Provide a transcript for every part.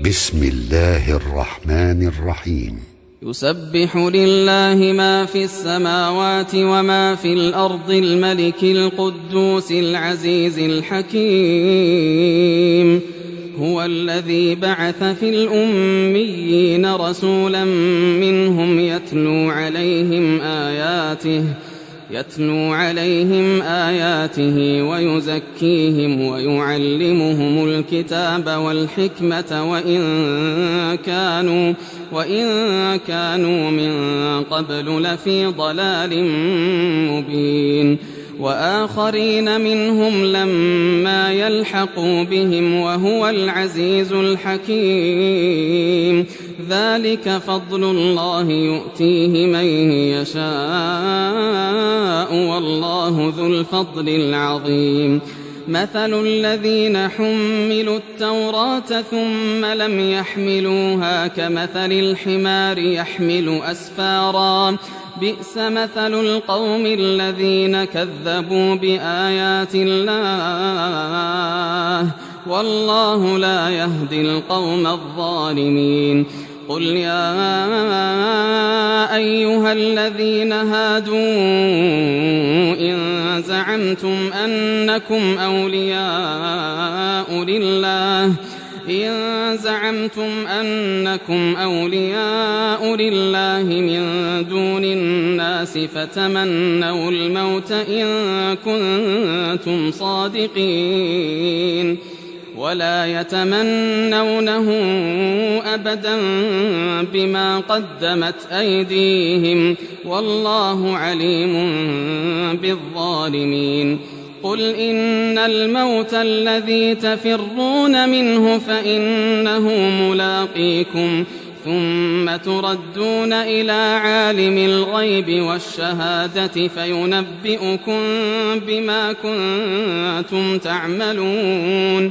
بسم الله الرحمن الرحيم. يسبح لله ما في السماوات وما في الأرض الملك القدوس العزيز الحكيم. هو الذي بعث في الأميين رسولا منهم يتلو عليهم آياته. يتلو عليهم آياته ويزكيهم ويعلمهم الكتاب والحكمة وإن كانوا وإن كانوا من قبل لفي ضلال مبين. وآخرين منهم لما يلحقوا بهم وهو العزيز الحكيم. ذلك فضل الله يؤتيه من يشاء والله ذو الفضل العظيم. مثل الذين حملوا التوراة ثم لم يحملوها كمثل الحمار يحمل أسفارا. بئس مثل القوم الذين كذبوا بآيات الله. والله لا يهدي القوم الظالمين. قل يا أيها الذين هادوا إن زعمتم أنكم أولياء لله. إن زعمتم أنكم أولياء لله من دون الناس فتمنوا الموت إن كنتم صادقين. ولا يتمنونه أبدا بما قدمت أيديهم والله عليم بالظالمين. قل إن الموت الذي تفرون منه فإنه ملاقيكم ثم تردون إلى عالم الغيب والشهادة فينبئكم بما كنتم تعملون.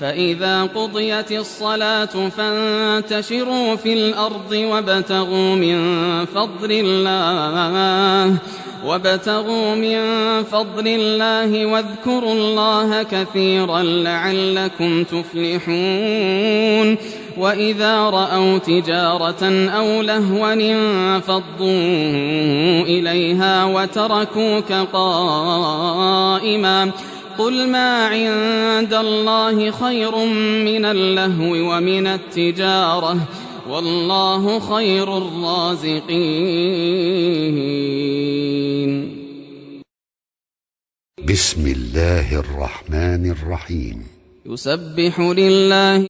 فإذا قضيت الصلاة فانتشروا في الأرض وابتغوا من فضل الله وابتغوا من فضل الله واذكروا الله كثيرا لعلكم تفلحون. وإذا رأوا تجارة أو لهوا انفضوا إليها وتركوك قائما. قل ما عند الله خير من اللهو ومن التجارة والله خير الرازقين بسم الله الرحمن الرحيم يسبح لله